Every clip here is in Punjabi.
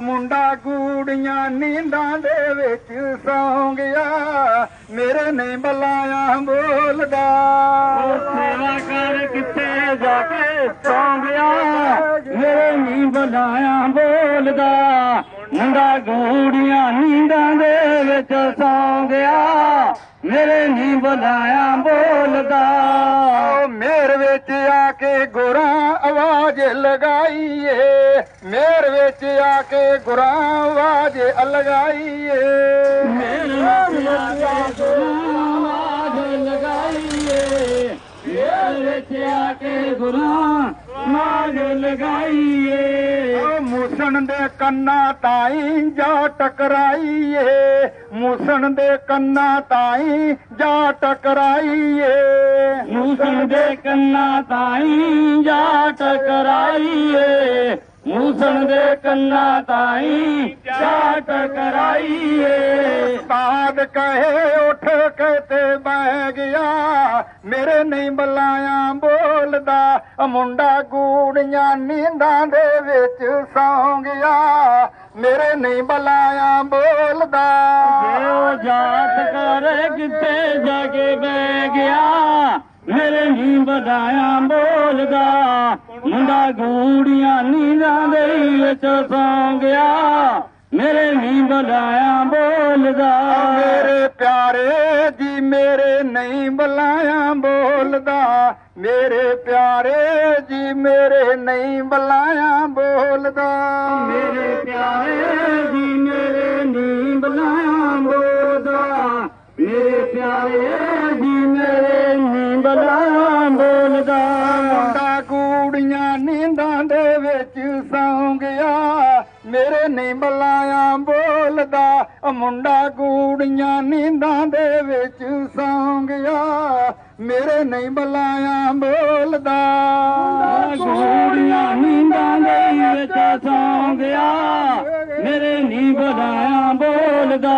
ਮੁੰਡਾ ਗੂੜੀਆਂ ਨੀਂਦਾਂ ਦੇ ਵਿੱਚ ਸੌਂ ਗਿਆ ਮੇਰੇ ਨਹੀਂ ਬੁਲਾਇਆ ਬੋਲਦਾ ਸੇਵਾ ਕਰ ਕਿੱਥੇ ਜਾ ਕੇ ਸੌਂ ਗਿਆ ਮੇਰੇ ਨੀ ਬੁਲਾਇਆ ਬੋਲਦਾ। ਮੁੰਡਾ ਗੂੜੀਆਂ ਨੀਂਦਾਂ ਦੇ ਵਿੱਚ ਸੌਂ ਗਿਆ ਮੇਰੇ ਨੀ ਬੁਲਾਇਆ ਬੋਲਦਾ ਮੇਰ ਵਿੱਚ ਆ ਕੇ ਗੁਰਾਂ ਆਵਾਜ਼ ਲਗਾਈਏ। آرا آڪي لڳائي گرو لڳائي گران لڳائي منا تائين جائي موسن ڪنا تائين جائي موسن تائين ٽڪرائئي ਮੂਸਣ ਦੇ ਕੰਨਾਂ ਤਾਈ ਜਾ ਟਕਰਾਈਏ ਸਾਦ ਕਹੇ ਉੱਠ ਕੇ ਤੇ ਬਹਿ ਗਿਆ। ਮੇਰੇ ਨਹੀਂ ਬੁਲਾਇਆ ਬੋਲਦਾ। ਮੁੰਡਾ ਗੂੜੀਆਂ ਨੀਂਦਾਂ ਦੇ ਵਿੱਚ ਸੌਂ ਗਿਆ। ਮੇਰੇ ਨਹੀਂ ਬੁਲਾਇਆ ਬੋਲਦਾ। ਉਹ ਜਾਤ ਕਰ ਕਿੱਥੇ ਜਾ ਕੇ ਬਹਿ ਗਿਆ? ਮੇਰੇ ਨੀ ਬਦਾਇਆ ਬੋਲਦਾ ਮੁੰਡਾ ਗੂੜੀਆਂ ਨੀਂਦਾਂ ਦੇ ਵਿੱਚ ਸੌਂ ਗਿਆ ਮੇਰੇ ਨੀ ਬਦਾਇਆ ਬੋਲਦਾ ਮੇਰੇ ਪਿਆਰੇ ਜੀ ਮੇਰੇ ਨਹੀਂ ਬੁਲਾਇਆ ਬੋਲਦਾ ਮੇਰੇ ਪਿਆਰੇ ਜੀ ਮੇਰੇ ਨਹੀਂ ਬੁਲਾਇਆ ਬੋਲਦਾ ਮੇਰੇ ਪਿਆਰੇ ਜੀ ਨੀਂਦਾਂ ਦੇ ਵਿੱਚ ਸੌਂ ਗਿਆ ਮੇਰੇ ਨਹੀਂ ਬੁਲਾਇਆ ਬੋਲਦਾ ਮੁੰਡਾ ਗੂੜੀਆਂ ਨੀਂਦਾਂ ਦੇ ਵਿੱਚ ਸੌਂ ਗਿਆ ਮੇਰੇ ਨਹੀਂ ਬੁਲਾਇਆ ਬੋਲਦਾ ਗੋੜੀਆਂ ਨੀਂਦਾਂ ਦੇ ਵਿੱਚ ਸੌਂ ਗਿਆ ਮੇਰੇ ਨੀ ਬੁਲਾਇਆ ਬੋਲਦਾ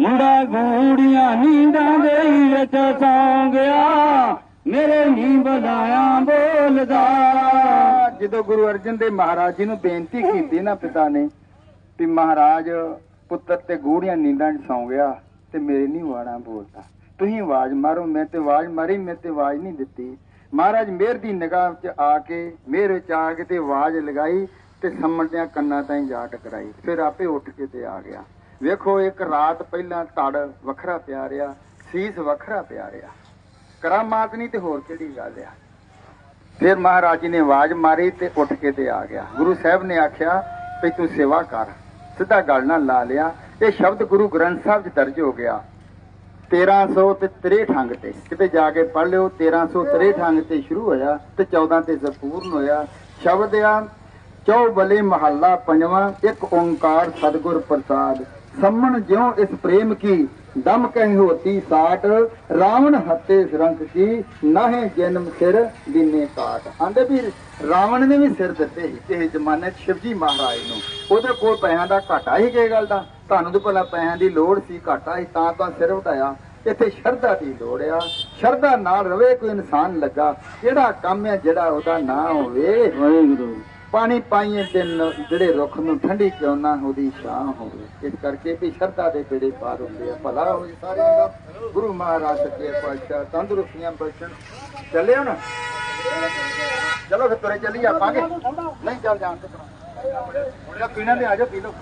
ਮੁੰਡਾ ਗੋੜੀਆਂ ਨੀਂਦਾਂ ਦੇ ਵਿੱਚ ਸੌਂ ਗਿਆ ਮੇਰੇ ਨੀ ਬੁਲਾਇਆ ਬੋਲਦਾ। ਜਦੋਂ ਗੁਰੂ ਅਰਜਨ ਦੇਵ ਮਹਾਰਾਜ ਜੀ ਨੂੰ ਬੇਨਤੀ ਕੀਤੀ ਨਾ ਪਿਤਾ ਨੇ ਵੀ ਮਹਾਰਾਜ, ਪੁੱਤਰ ਤੇ ਗੂੜੀਆਂ ਨੀਂਦਾਂ 'ਚ ਸੌਂ ਗਿਆ ਤੇ ਮੇਰੇ ਨਹੀਂ ਵਾਣਾ ਬੋਲਦਾ ਤੁਸੀਂ ਆਵਾਜ਼ ਮਾਰੋ, ਮੈਂ ਤੇ ਆਵਾਜ਼ ਮਾਰੀ, ਮੈਂ ਤੇ ਆਵਾਜ਼ ਨਹੀਂ ਦਿੱਤੀ। ਮਹਾਰਾਜ ਮੇਰ ਦੀ ਨਿਗਾਹ 'ਚ ਆ ਕੇ, ਮੇਰ ਵਿੱਚ ਆ ਕੇ ਤੇ ਆਵਾਜ਼ ਲਗਾਈ ਤੇ ਸੰਮਣਦਿਆਂ ਕੰਨਾਂ ਤਾਈਂ ਜਾ ਟਕਰਾਈ। ਫਿਰ ਆਪੇ ਉੱਠ ਕੇ ਤੇ ਆ ਗਿਆ। ਵੇਖੋ, ਇੱਕ ਰਾਤ ਪਹਿਲਾਂ ਧੜ ਵੱਖਰਾ ਪਿਆ ਰਿਹਾ, ਸੀਸ ਵੱਖਰਾ ਪਿਆ ਰਿਹਾ। ਕਰਾਮਾਤ ਨਹੀਂ ਤੇ ਹੋਰ ਕਿਹੜੀ ਗੱਲ ਆ? ਫਿਰ ਮਹਾਰਾਜ ਜੀ ਨੇ ਆਵਾਜ਼ ਮਾਰੀ ਤੇ ਉੱਠ ਕੇ ਤੇ ਆ ਗਿਆ। ਗੁਰੂ ਸਾਹਿਬ ਨੇ ਆਖਿਆ ਵੀ ਤੂੰ ਸੇਵਾ ਕਰ। ਸਿੱਧਾ ਗੱਲ ਨਾਲ ਲਾ ਲਿਆ। ਇਹ ਸ਼ਬਦ ਗੁਰੂ ਗ੍ਰੰਥ ਸਾਹਿਬ 'ਚ ਦਰਜ ਹੋ ਗਿਆ। 1300 ਤੇ 63 ਅੰਗ ਤੇ। ਕਿਤੇ ਜਾ ਕੇ ਪੜ ਲਿਓ 1363 ਅੰਗ ਤੇ ਸ਼ੁਰੂ ਹੋਇਆ ਤੇ 14 ਤੇ ਸੰਪੂਰਨ ਹੋਇਆ। ਸ਼ਬਦ ਆ, ਚੌ ਬਲੇ ਮਹੱਲਾ ਪੰਜਵਾਂ, ਇੱਕ ਓੰਕਾਰ ਸਤਿਗੁਰ ਪ੍ਰਸਾਦ। ਸੰਮਣ ਜਿਉ ਇਸ ਪ੍ਰੇਮ ਕੀ ਦਮ ਕਹਿ ਹੋਤੀ ਸਾਟ, ਰਾਵਣ ਹੱਤੇ ਸਰੰਕ ਕੀ ਨਾਹੇ ਜਨਮ ਸਿਰ ਦਿਨੇ ਕਾਟ। ਆਂਦੇ ਵੀ ਰਾਵਣ ਨੇ ਵੀ ਸਿਰ ਦਿੱਤੇ ਸੀ ਕਿਸੇ ਜ਼ਮਾਨੇ 'ਚ ਸ਼ਿਵਜੀ ਮਹਾਰਾਜ ਨੂੰ। ਉਹਦੇ ਕੋਲ ਪੈਸਿਆਂ ਦਾ ਘਾਟਾ ਹੀ ਕੀ ਗੱਲ ਦਾ। ਤੁਹਾਨੂੰ ਤਾਂ ਭਲਾ ਪੈਸਿਆਂ ਦੀ ਲੋੜ ਸੀ, ਘਾਟਾ ਸੀ ਤਾਂ ਤਾਂ ਸਿਰ ਉਠਾਇਆ ਇੱਥੇ ਸ਼ਰਧਾ ਦੀ ਲੋੜ ਆ। ਸ਼ਰਧਾ ਨਾਲ ਰਵੇ ਕੋਈ ਇਨਸਾਨ ਲੱਗਾ। ਕਿਹੜਾ ਕੰਮ ਹੈ ਜਿਹੜਾ ਉਹਦਾ ਨਾ ਹੋਵੇ? ਵਾਹਿਗੁਰੂ। ਪਾਣੀ ਪਾਈਏ ਤੇ ਜਿਹੜੇ ਰੁੱਖ ਨੂੰ ਠੰਡੀ ਕਿਉਂ ਨਾ ਉਹਦੀ ਛਾਂ ਹੋਵੇ। ਇਸ ਕਰਕੇ ਵੀ ਸ਼ਰਧਾ ਦੇ ਬੇੜੇ ਪਾਰ ਹੁੰਦੇ ਆ। ਭਲਾ ਹੋਵੇ ਸਾਰਿਆਂ ਦਾ। ਗੁਰੂ ਮਹਾਰਾਜ ਸੱਚੇ ਪਾਤਸ਼ਾਹ ਤੰਦਰੁਸਤੀਆਂ ਬਖਸ਼ਣ। ਚੱਲਿਓ ਨਾ। ਚਲੋ ਫਿਰ ਤੁਰੇ ਚੱਲੀ ਆਪਾਂਗੇ ਨਹੀਂ, ਚੱਲ ਜਾਣ ਤੇ ਹੁਣ ਪੀਣਾ ਦੇ ਆ ਜਾਓ ਪੀ ਲਓ।